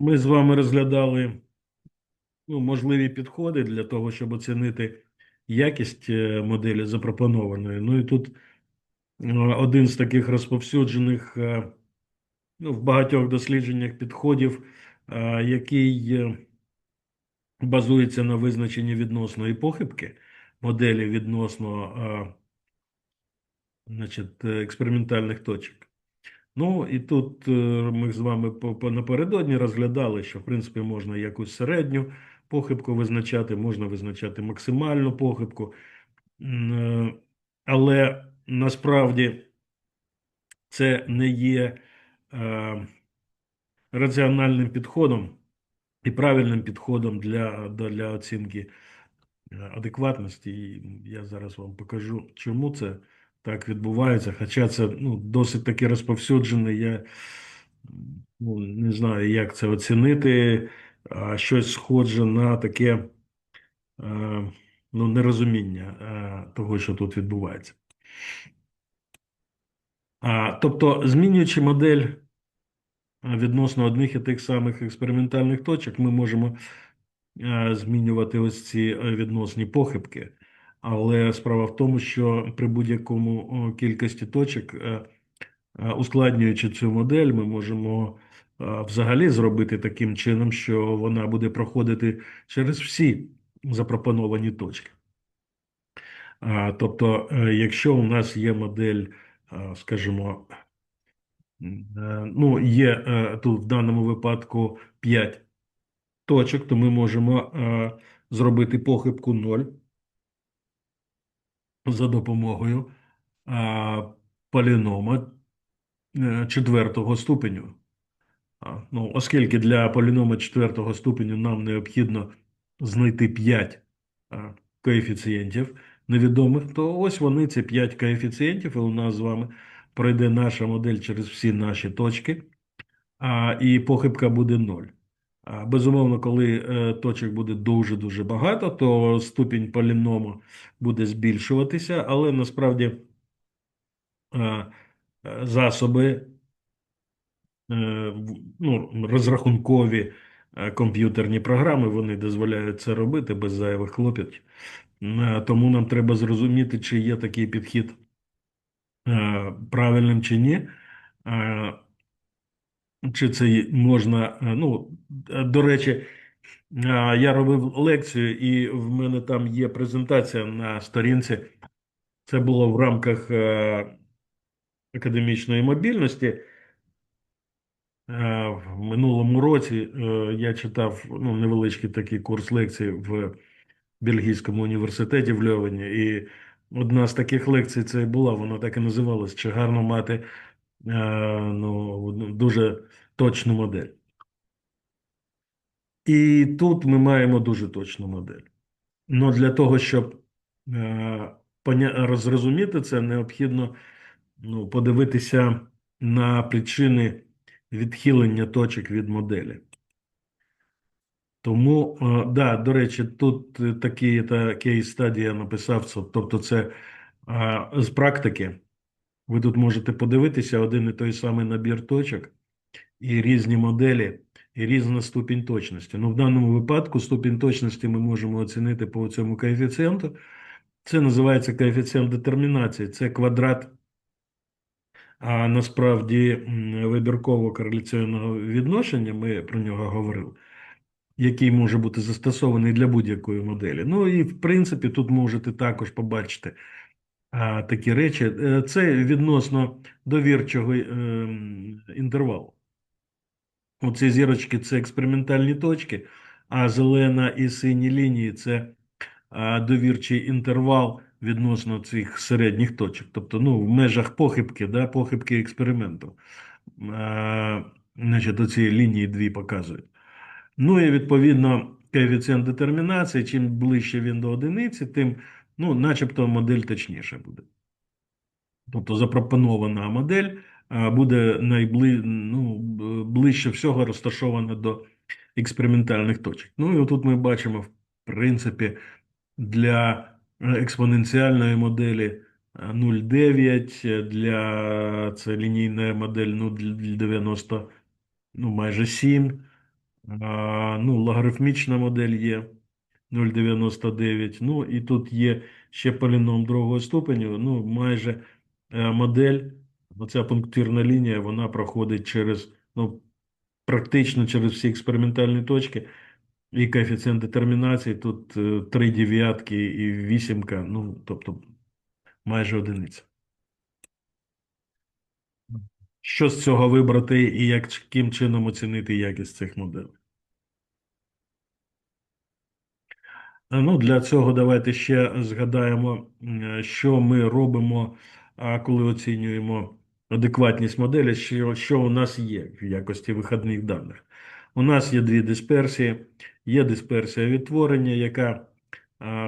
Ми з вами розглядали ну, можливі підходи для того, щоб оцінити якість е, моделі запропонованої. Ну і тут е, один з таких розповсюджених е, ну, в багатьох дослідженнях підходів, який базується на визначенні відносної похибки моделі відносно значить, експериментальних точок. Ну і тут е, ми з вами напередодні розглядали, що в принципі можна якусь середню похибку визначати, можна визначати максимальну похибку. Е, Але насправді це не є е, раціональним підходом і правильним підходом для, для оцінки адекватності. І я зараз вам покажу, чому це так відбувається. Хоча це ну, досить таки розповсюджене. Я ну, не знаю, як це оцінити. А щось схоже на таке е, ну, нерозуміння е, того, що тут відбувається. А, тобто, змінюючи модель е, відносно одних і тих самих експериментальних точок, ми можемо змінювати ось ці відносні похибки. Але справа в тому, що при будь-якому кількості точок, е, е, ускладнюючи цю модель, ми можемо е, взагалі зробити таким чином, що вона буде проходити через всі запропоновані точки. Тобто, якщо у нас є модель, скажімо, ну, є тут в даному випадку 5 точок, то ми можемо зробити похибку 0 за допомогою полінома е, четвертого ступеню. Ну, оскільки для полінома четвертого ступеню нам необхідно знайти 5 а, коефіцієнтів невідомих, то ось вони, ці 5 коефіцієнтів, і у нас з вами пройде наша модель через всі наші точки, а, і похибка буде 0. Безумовно, коли е, точок буде дуже-дуже багато, то ступінь поліному буде збільшуватися, але насправді е, е, засоби ну, розрахункові комп'ютерні програми, вони дозволяють це робити без зайвих клопотів. Е, Тому нам треба зрозуміти, чи є такий підхід правильним чи ні. Чи це можна, е, ну, е, до речі, е, я робив лекцію, і в мене там є презентація на сторінці. Це було в рамках академічної мобільності. В минулому році я читав ну, невеличкий такий курс лекцій в Бельгійському університеті в Льовені, і одна з таких лекцій це була, вона так і називалась Чи гарно мати ну, дуже точну модель. І тут ми маємо дуже точну модель. Ну, для того, щоб е, зрозуміти це, необхідно ну, подивитися на причини відхилення точок від моделі. Тому, е, да, до речі, тут е, такий та кейс стадії написав, тобто це е, з практики. Ви тут можете подивитися один і той самий набір точок і різні моделі, і різна ступінь точності. Ну, в даному випадку ступінь точності ми можемо оцінити по цьому коефіцієнту. Це називається коефіцієнт детермінації. Це квадрат, а насправді вибірково кореляційного відношення, ми про нього говорили, який може бути застосований для будь-якої моделі. Ну і в принципі тут можете також побачити такі речі. Е, Це відносно довірчого ем, інтервалу. Оці зірочки це експериментальні точки, а зелена і сині лінії це довірчий інтервал відносно цих середніх точок. Тобто, ну, в межах похибки, да, похибки експерименту. Значить, оці лінії дві показують. Ну і відповідно коефіцієнт детермінації, чим ближче він до одиниці, тим, ну, начебто, модель точніше буде. Тобто запропонована модель буде найбли, ну, ближче всього розташована до експериментальних точок. Ну і отут ми бачимо, в принципі, для експоненціальної моделі е, 0,9, е, для це лінійна модель 0,90, ну майже 7, А, ну, логарифмічна модель є 0,99. Ну, і тут є ще поліном другого ступеню. Ну, майже е, модель, оця пунктирна лінія, вона проходить через, ну, практично через всі експериментальні точки. І коефіцієнт детермінації тут е, три дев'ятки і вісімка, ну, тобто майже одиниця. Що з цього вибрати і яким чином оцінити якість цих моделей? Ну, для цього давайте ще згадаємо, що ми робимо, коли оцінюємо адекватність моделі, що, що у нас є в якості виходних даних. У нас є дві дисперсії. Є дисперсія відтворення, яка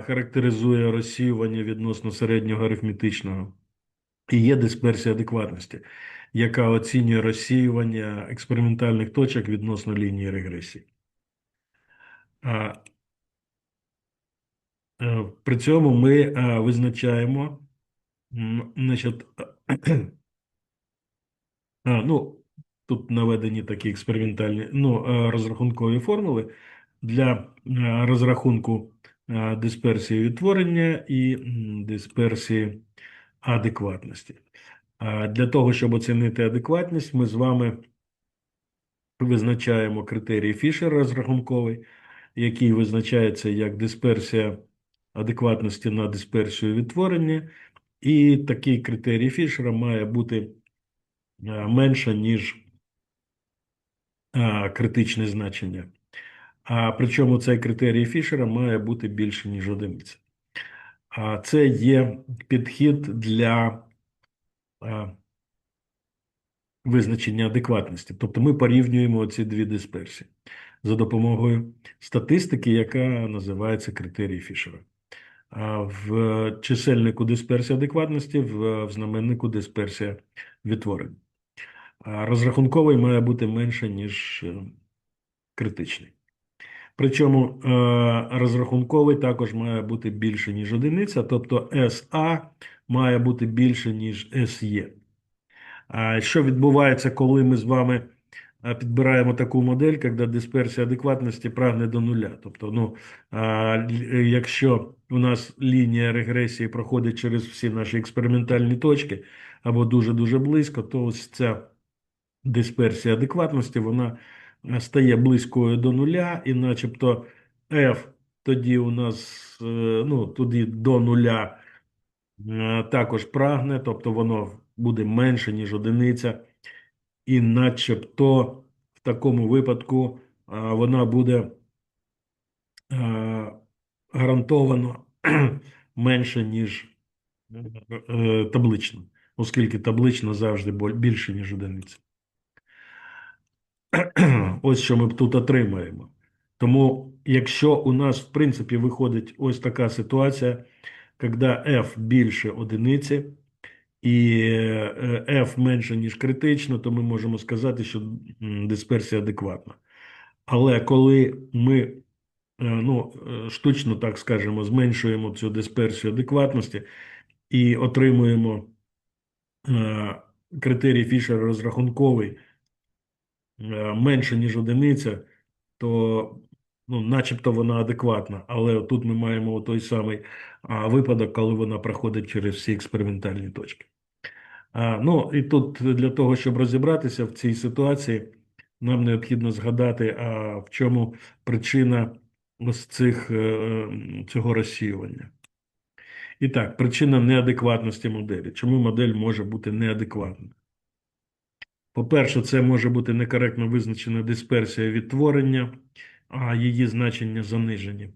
характеризує розсіювання відносно середнього арифметичного. І є дисперсія адекватності, яка оцінює розсіювання експериментальних точок відносно лінії регресії. Е, При цьому ми е, визначаємо, значить, ну, тут наведені такі експериментальні ну, е, розрахункові формули для розрахунку дисперсії відтворення і дисперсії адекватності. Для того, щоб оцінити адекватність, ми з вами визначаємо критерій Фішера розрахунковий, який визначається як дисперсія адекватності на дисперсію відтворення, і такий критерій Фішера має бути е, менше, ніж е, критичне значення. А причому цей критерій Фішера має бути більше, ніж одиниця. А це є підхід для е, визначення адекватності. Тобто ми порівнюємо ці дві дисперсії за допомогою статистики, яка називається критерій Фішера. В чисельнику дисперсія адекватності, в, в знаменнику дисперсія відтворення. Розрахунковий має бути менше, ніж е, критичний. Причому е, розрахунковий також має бути більше, ніж одиниця, тобто SA має бути більше, ніж SE. Що відбувається, коли ми з вами підбираємо таку модель, коли дисперсія адекватності прагне до нуля? Тобто, ну, якщо у нас лінія регресії проходить через всі наші експериментальні точки або дуже-дуже близько, то ось ця дисперсія адекватності, вона стає близькою до нуля, і начебто F тоді у нас е, ну, тоді до нуля е, також прагне, тобто воно буде менше, ніж одиниця, і начебто в такому випадку вона буде гарантовано менше, ніж е, таблична, оскільки таблична завжди більше, ніж одиниця. Ось що ми тут отримаємо. Тому, якщо у нас, в принципі, виходить ось така ситуація, коли f більше одиниці і е, f менше, ніж критично, то ми можемо сказати, що дисперсія адекватна. Але коли ми е, ну, е, штучно, так скажемо, зменшуємо цю дисперсію адекватності і отримуємо критерій Фішера розрахунковий менше, ніж одиниця, то ну, начебто вона адекватна. Але тут ми маємо той самий випадок, коли вона проходить через всі експериментальні точки. Ну, і тут для того, щоб розібратися в цій ситуації, нам необхідно згадати, а в чому причина ось цих, е, цього розсіювання. І так, причина неадекватності моделі. Чому модель може бути неадекватна? По-перше, це може бути некоректно визначена дисперсія відтворення, а її значення занижені.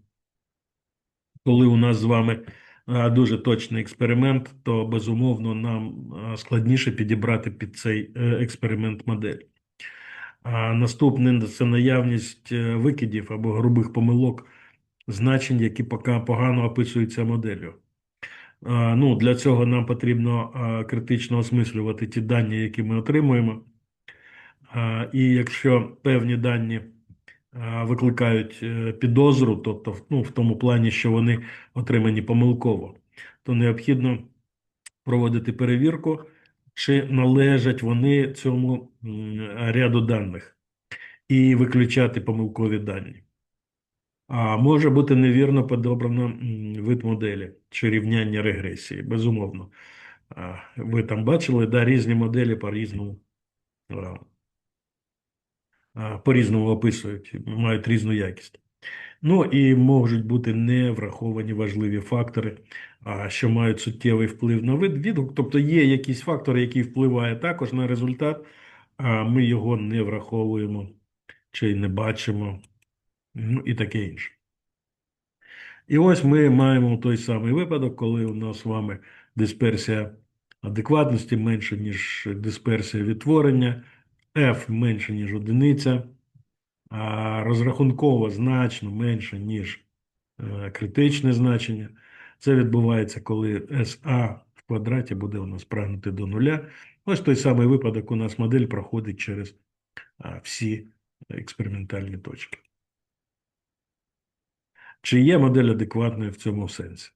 Коли у нас з вами дуже точний експеримент, то безумовно нам складніше підібрати під цей е, експеримент модель. Наступне це наявність е, викидів або грубих помилок значень, які поки погано описуються моделлю. Ну, для цього нам потрібно критично осмислювати ті дані, які ми отримуємо. І якщо певні дані викликають е, підозру, тобто ну, в тому плані, що вони отримані помилково, то необхідно проводити перевірку, чи належать вони цьому ряду даних. і виключати помилкові дані. А може бути невірно подобрано вид моделі чи рівняння регресії, безумовно. Ви там бачили, да, різні моделі по-різному а, а, по-різному описують, мають різну якість. Ну і можуть бути не враховані важливі фактори, що мають суттєвий вплив на вид відгук. Тобто є якісь фактори, які впливають також на результат, а ми його не враховуємо чи не бачимо, ну і таке інше. І ось ми маємо той самий випадок, коли у нас з вами дисперсія адекватності менше, ніж дисперсія відтворення, F менше, ніж одиниця, а розрахунково значно менше, ніж е, критичне значення. Це відбувається, коли SA в квадраті буде у нас прагнути до нуля. Ось той самий випадок у нас модель проходить через всі експериментальні точки. Чи є модель адекватною в цьому сенсі?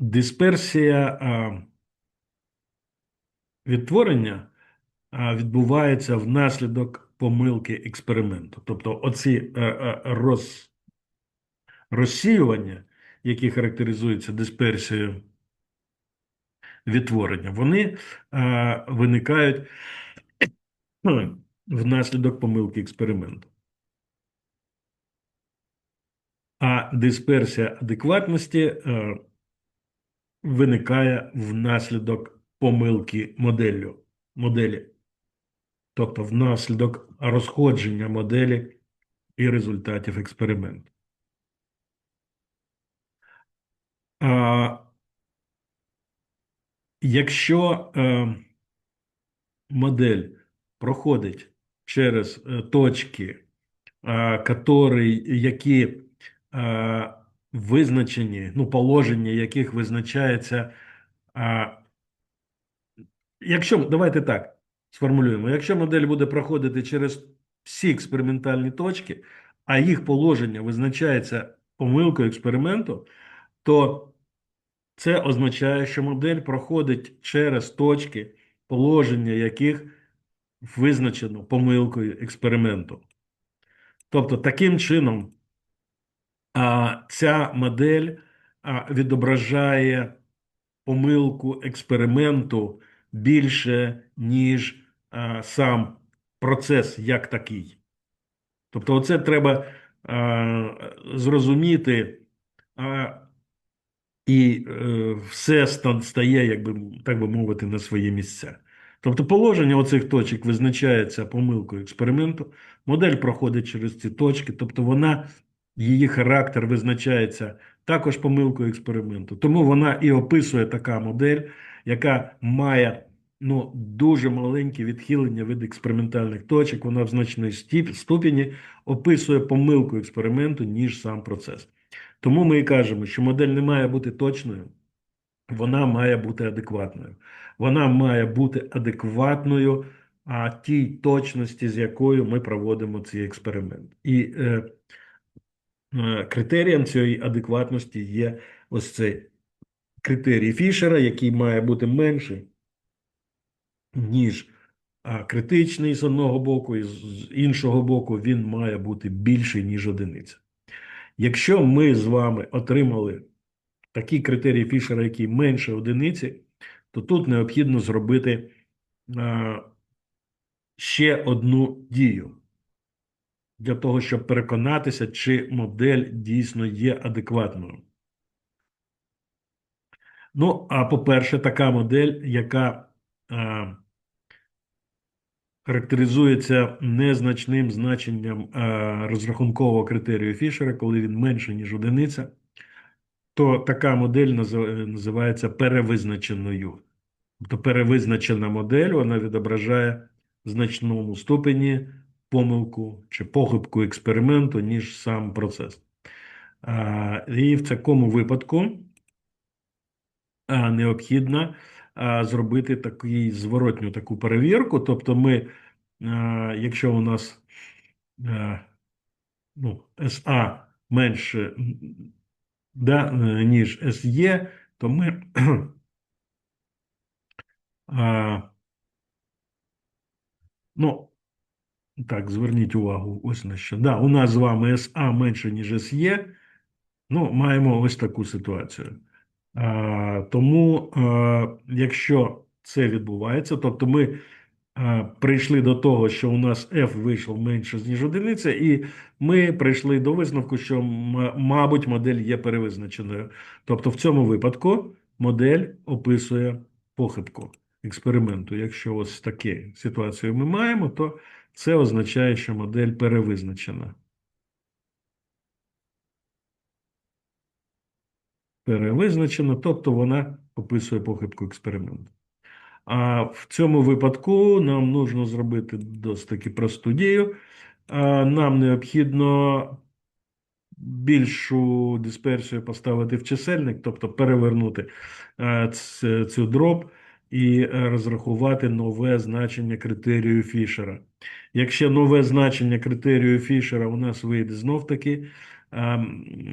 Дисперсія а, відтворення а, відбувається внаслідок помилки експерименту. Тобто оці а, а, роз, розсіювання, які характеризуються дисперсією відтворення, вони а, виникають внаслідок помилки експерименту. А дисперсія адекватності е, виникає внаслідок помилки моделлю, моделі, тобто внаслідок розходження моделі і результатів експерименту. А, якщо е, модель проходить через е, точки, е, які е, визначені, ну, положення яких визначається. е, Якщо давайте так сформулюємо, якщо модель буде проходити через всі експериментальні точки, а їх положення визначається помилкою експерименту, то це означає, що модель проходить через точки, положення яких визначено помилкою експерименту. Тобто, таким чином, а, ця модель відображає помилку експерименту більше, ніж сам процес як такий. Тобто, оце треба зрозуміти, і е, все ста- стає, якби, так би мовити, на свої місця. Тобто положення оцих точок визначається помилкою експерименту, модель проходить через ці точки, тобто вона, її характер визначається також помилкою експерименту. Тому вона і описує така модель, яка має ну, дуже маленькі відхилення від експериментальних точок, вона в значній ступені описує помилку експерименту, ніж сам процес. Тому ми і кажемо, що модель не має бути точною, вона має бути адекватною. Вона має бути адекватною а, тій точності, з якою ми проводимо цей експеримент. І е, критерієм цієї адекватності є ось цей критерій Фішера, який має бути менший, ніж критичний з одного боку, і з іншого боку, він має бути більший, ніж одиниця. Якщо ми з вами отримали такий критерій Фішера, який менше одиниці, то тут необхідно зробити ще одну дію для того, щоб переконатися, чи модель дійсно є адекватною. Ну, а по-перше, така модель, яка а, характеризується незначним значенням а, розрахункового критерію Фішера, коли він менше, ніж одиниця, то така модель називається перевизначеною. Тобто перевизначена модель вона відображає в значному ступені помилку чи похибку експерименту, ніж сам процес. І в такому випадку необхідно зробити такий зворотню таку перевірку. Тобто, ми, якщо у нас ну, SA менше да, ніж SE, то ми ну, так, зверніть увагу ось на що. Да, у нас з вами SA менше, ніж SE. Ну, маємо ось таку ситуацію. А, тому, а, якщо це відбувається, тобто ми а, прийшли до того, що у нас f вийшло менше, ніж одиниця, і ми прийшли до висновку, що, мабуть, модель є перевизначеною. Тобто, в цьому випадку модель описує похибку експерименту. Якщо ось таку ситуацію ми маємо, то це означає, що модель перевизначена. Перевизначена, тобто вона описує похибку експерименту. А в цьому випадку нам нужно зробити досить таки просту дію. Нам необхідно більшу дисперсію поставити в чисельник, тобто перевернути цю дроб і розрахувати нове значення критерію Фішера. Якщо нове значення критерію Фішера у нас вийде знов-таки е,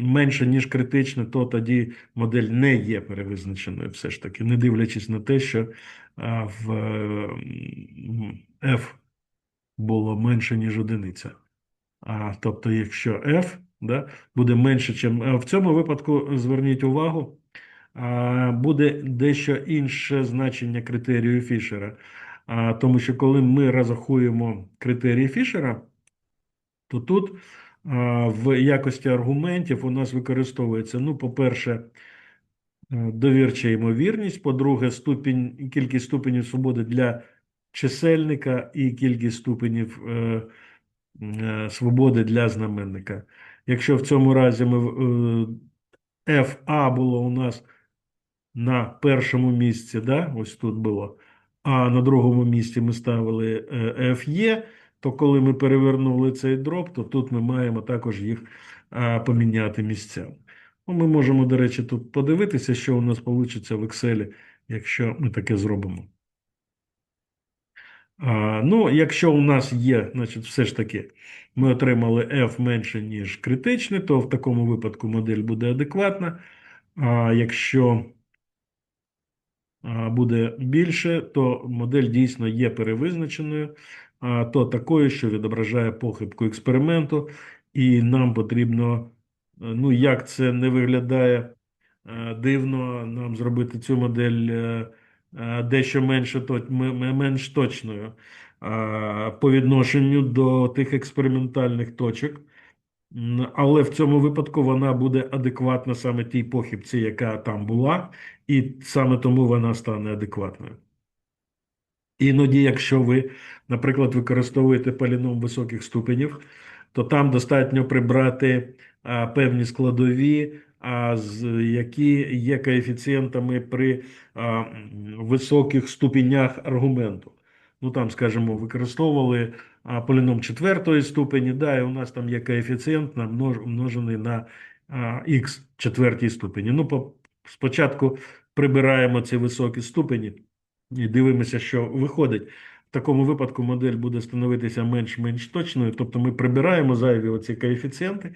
менше, ніж критичне, то тоді модель не є перевизначеною все ж таки, не дивлячись на те, що е, в е, F було менше, ніж одиниця. А, тобто, якщо F да, буде менше, чим а в цьому випадку зверніть увагу, буде дещо інше значення критерію Фішера. Тому що коли ми розрахуємо критерії Фішера, то тут в якості аргументів у нас використовується, ну, по-перше, е, довірча ймовірність, по-друге, ступінь, кількість ступенів свободи для чисельника і кількість ступенів е, е, свободи для знаменника. Якщо в цьому разі ми е, FA було у нас на першому місці, да, ось тут було, а на другому місці ми ставили е, FE, то коли ми перевернули цей дроб, то тут ми маємо також їх е, поміняти місцями. Ну, Ми можемо, до речі, тут подивитися, що у нас вийде в Excel, якщо ми таке зробимо. А, ну, якщо у нас є, значить, все ж таки, ми отримали F менше, ніж критичне, то в такому випадку модель буде адекватна. А якщо буде більше, то модель дійсно є перевизначеною, то такою, що відображає похибку експерименту, і нам потрібно, е, ну, як це не виглядає е, дивно, нам зробити цю модель е, дещо менше, менш точною по відношенню до тих експериментальних точок. Але в цьому випадку вона буде адекватна саме тій похибці, яка там була, і саме тому вона стане адекватною. Іноді, якщо ви, наприклад, використовуєте поліном високих ступенів, то там достатньо прибрати а, певні складові, а, з, які є коефіцієнтами при а, високих ступенях аргументу. Ну там, скажімо, використовували поліном четвертої ступені, да, і у нас там є коефіцієнт множений на х четвертій ступені. Ну, по, спочатку прибираємо ці високі ступені. І дивимося, що виходить. В такому випадку модель буде становитися менш-менш точною, тобто ми прибираємо зайві оці коефіцієнти,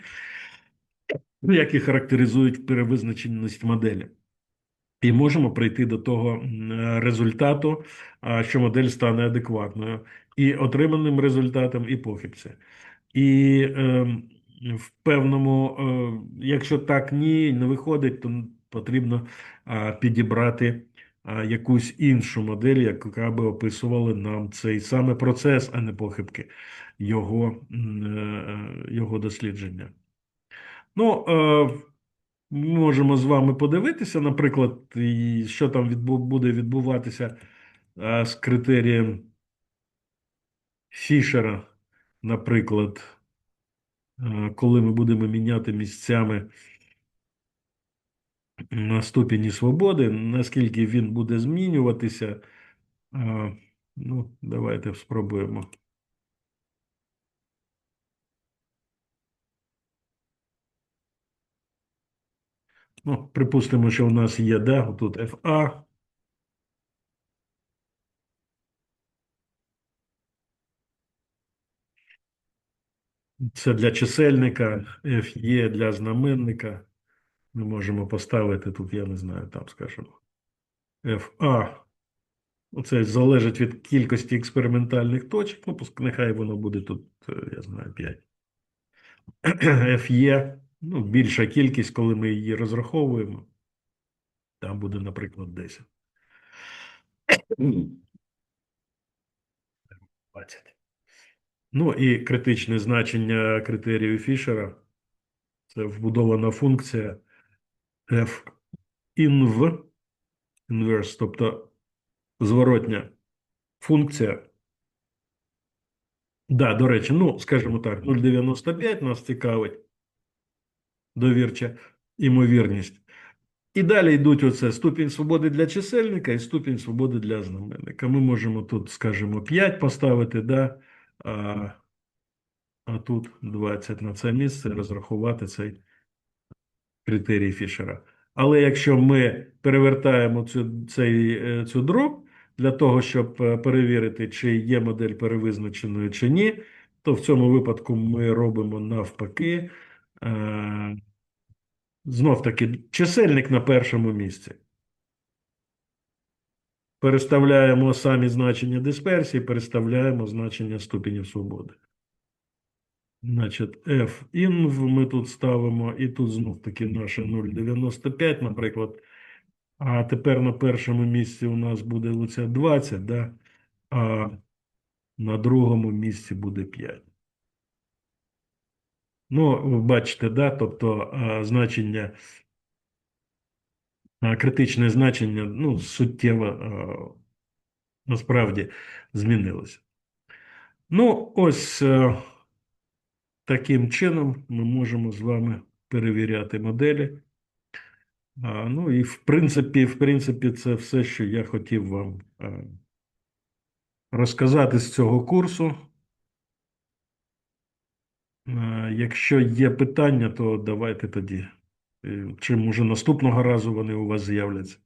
які характеризують перевизначеність моделі. І можемо прийти до того результату, що модель стане адекватною, і отриманим результатом, і похибці. І ем, в певному, е, якщо так ні, не виходить, то потрібно а, підібрати а, якусь іншу модель, яка би описувала нам цей саме процес, а не похибки його, е, його дослідження. Ну, е, можемо з вами подивитися, наприклад, що там відбу- буде відбуватися е, з критерієм Фішера, наприклад, е, коли ми будемо міняти місцями на ступені свободи, наскільки він буде змінюватися. Е, Ну, давайте спробуємо. Ну, припустимо, що у нас є, да, тут FA. Це для чисельника, FE для знаменника. Ми можемо поставити тут, я не знаю, там, скажімо, FA Це залежить від кількості експериментальних точок. Ну, нехай воно буде тут, е, я знаю, 5. FE, ну, більша кількість, коли ми її розраховуємо. Там буде, наприклад, 10. 20. Ну і критичне значення критерію Фішера. Це вбудована функція f inv, inverse, тобто зворотня функція. Да, до речі, ну, скажімо так, 0,95 нас цікавить довірча імовірність. І далі йдуть оце ступінь свободи для чисельника і ступінь свободи для знаменника. Ми можемо тут, скажімо, 5 поставити, да, а, а тут 20 на це місце розрахувати цей критерій Фішера. Але якщо ми перевертаємо цю, цей, е, цю дроб для того, щоб е, перевірити, чи є модель перевизначеною чи ні, то в цьому випадку ми робимо навпаки. Е, Знов таки, чисельник на першому місці. Переставляємо самі значення дисперсії, переставляємо значення ступенів свободи. Значить, F inv ми тут ставимо, і тут знов таки наше 0,95, наприклад. А тепер на першому місці у нас буде оця 20, да? а на другому місці буде 5. Ну, бачите, да? тобто значення, критичне значення, ну, суттєво насправді змінилося. Ну, ось е, таким чином ми можемо з вами перевіряти моделі. Ну і в принципі, в принципі, це все, що я хотів вам е, розказати з цього курсу. Е, Якщо є питання, то давайте тоді. Е, Чи може наступного разу вони у вас з'являться?